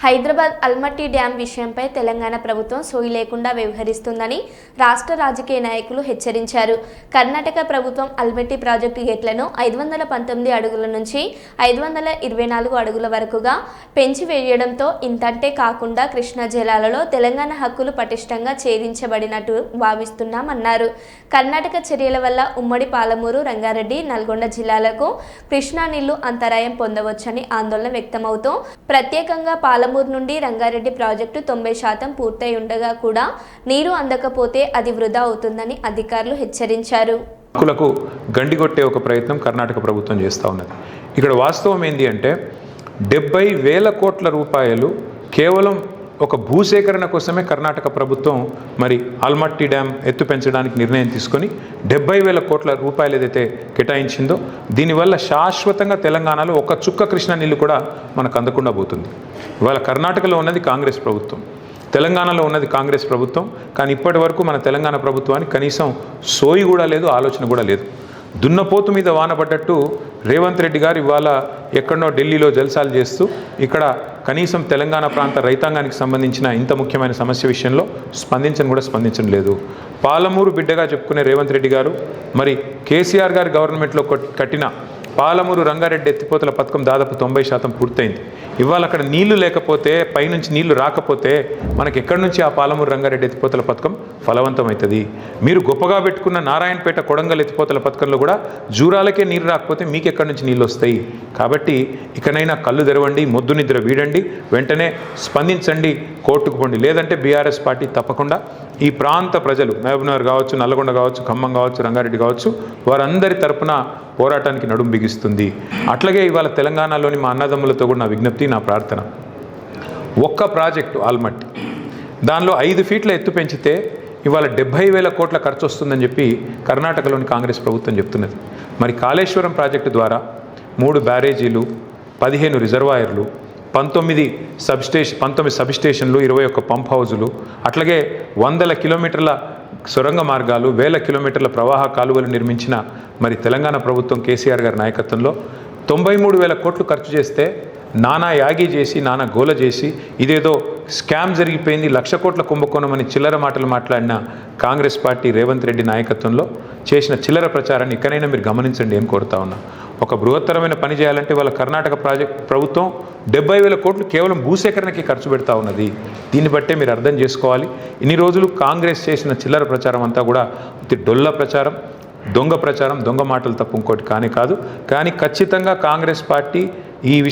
Hyderabad Almatti dam విషయంపై తెలంగాణ ప్రభుత్వం సోయి లేకుండా వ్యవహరిస్తుందని రాష్ట్ర రాజకీయ నాయకులు హెచ్చరించారు. కర్ణాటక ప్రభుత్వం అల్మట్టి ప్రాజెక్టు గేట్లను ఐదు వందల పంతొమ్మిది అడుగుల నుంచి ఐదు వందల ఇరవై నాలుగు అడుగుల వరకుగా పెంచి వేయడంతో ఇంతంటే కాకుండా కృష్ణా జలాలలో తెలంగాణ హక్కులు పటిష్టంగా ఛేదించబడినట్టు భావిస్తున్నామన్నారు. కర్ణాటక చర్యల వల్ల ఉమ్మడి పాలమూరు రంగారెడ్డి నల్గొండ జిల్లాలకు కృష్ణా నీళ్ళు అంతరాయం పొందవచ్చని ఆందోళన వ్యక్తమవుతూ ప్రత్యేకంగా పాలమూరు నుండి రంగారెడ్డి ప్రాజెక్టు తొంభై శాతం పూర్తయి ఉండగా కూడా నీరు అందకపోతే అది వృధా అవుతుందని అధికారులు హెచ్చరించారు. హక్కులకు గండిగొట్టే ఒక ప్రయత్నం కర్ణాటక ప్రభుత్వం చేస్తూ ఉన్నది. ఇక్కడ వాస్తవం ఏంటి అంటే డెబ్బై వేల కోట్ల రూపాయలు కేవలం ఒక భూసేకరణ కోసమే కర్ణాటక ప్రభుత్వం మరి ఆల్మట్టి డ్యామ్ ఎత్తు పెంచడానికి నిర్ణయం తీసుకొని డెబ్బై వేల కోట్ల రూపాయలు ఏదైతే కేటాయించిందో దీనివల్ల శాశ్వతంగా తెలంగాణలో ఒక చుక్క కృష్ణ నీళ్ళు కూడా మనకు అందకుండా పోతుంది. ఇవాళ కర్ణాటకలో ఉన్నది కాంగ్రెస్ ప్రభుత్వం. తెలంగాణలో ఉన్నది కాంగ్రెస్ ప్రభుత్వం. కానీ ఇప్పటి వరకు మన తెలంగాణ ప్రభుత్వానికి కనీసం సోయి కూడా లేదు ఆలోచన కూడా లేదు. దున్నపోతు మీద వాన పడ్డట్టు రేవంత్ రెడ్డి గారు ఇవాళ ఎక్కడో ఢిల్లీలో జల్సాలు చేస్తూ ఇక్కడ కనీసం తెలంగాణ ప్రాంత రైతాంగానికి సంబంధించిన ఇంత ముఖ్యమైన సమస్య విషయంలో స్పందించని కూడా స్పందించడం లేదు. పాలమూరు బిడ్డగా చెప్పుకునే రేవంత్ రెడ్డి గారు మరి కేసీఆర్ గారి గవర్నమెంట్లో కట్టిన పాలమూరు రంగారెడ్డి ఎత్తిపోతల పథకం దాదాపు తొంభై శాతం పూర్తయింది. ఇవాళ అక్కడ నీళ్ళు లేకపోతే పైనుంచి నీళ్ళు రాకపోతే మనకి ఎక్కడి నుంచి ఆ పాలమూరు రంగారెడ్డి ఎత్తిపోతల పథకం ఫలవంతమవుతుంది మీరు గొప్పగా పెట్టుకున్న నారాయణపేట కొడంగల్ ఎత్తిపోతల పథకంలో కూడా జూరాలకే నీరు రాకపోతే మీకు ఎక్కడి నుంచి నీళ్ళు వస్తాయి. కాబట్టి ఇకనైనా కళ్ళు తెరవండి మొద్దు నిద్ర వీడండి వెంటనే స్పందించండి కోర్టుకు పోండి. లేదంటే బీఆర్ఎస్ పార్టీ తప్పకుండా ఈ ప్రాంత ప్రజలు మహబూబ్నగర్ కావచ్చు నల్గొండ కావచ్చు ఖమ్మం కావచ్చు రంగారెడ్డి కావచ్చు వారందరి తరపున పోరాటానికి నడుం బిగిస్తుంది. అట్లాగే ఇవాళ తెలంగాణలోని మా అన్నదమ్ములతో కూడా నా విజ్ఞప్తి నా ప్రార్థన. ఒక్క ప్రాజెక్టు ఆల్మట్ దానిలో ఐదు ఫీట్ల ఎత్తు పెంచితే ఇవాళ డెబ్బై వేల కోట్ల ఖర్చు వస్తుందని చెప్పి కర్ణాటకలోని కాంగ్రెస్ ప్రభుత్వం చెప్తున్నది. మరి కాళేశ్వరం ప్రాజెక్టు ద్వారా మూడు బ్యారేజీలు పదిహేను రిజర్వాయర్లు పంతొమ్మిది సబ్స్టేషన్ పంతొమ్మిది సబ్స్టేషన్లు ఇరవై ఒక్క పంప్ హౌజులు అట్లాగే వందల కిలోమీటర్ల సొరంగ మార్గాలు వేల కిలోమీటర్ల ప్రవాహ కాలువలు నిర్మించిన మరి తెలంగాణ ప్రభుత్వం కేసీఆర్ గారి నాయకత్వంలో తొంభై మూడు వేల కోట్లు ఖర్చు చేస్తే నానా యాగి చేసి నానా గోల చేసి ఇదేదో స్కామ్ జరిగిపోయింది లక్ష కోట్ల కుంభకోణం అని చిల్లర మాటలు మాట్లాడిన కాంగ్రెస్ పార్టీ రేవంత్ రెడ్డి నాయకత్వంలో చేసిన చిల్లర ప్రచారాన్ని ఇకనైనా మీరు గమనించండి ఏం కోరుతా ఉన్నా. ఒక బృహత్తరమైన పని చేయాలంటే వాళ్ళ కర్ణాటక ప్రాజెక్ట్ ప్రభుత్వం డెబ్బై వేల కోట్లు కేవలం భూసేకరణకి ఖర్చు పెడతా ఉన్నది. దీన్ని బట్టే మీరు అర్థం చేసుకోవాలి. ఇన్ని రోజులు కాంగ్రెస్ చేసిన చిల్లర ప్రచారం అంతా కూడా డొల్ల ప్రచారం దొంగ ప్రచారం దొంగ మాటలు తప్ప ఇంకోటి కానీ కాదు. కానీ ఖచ్చితంగా కాంగ్రెస్ పార్టీ ఈ విషయం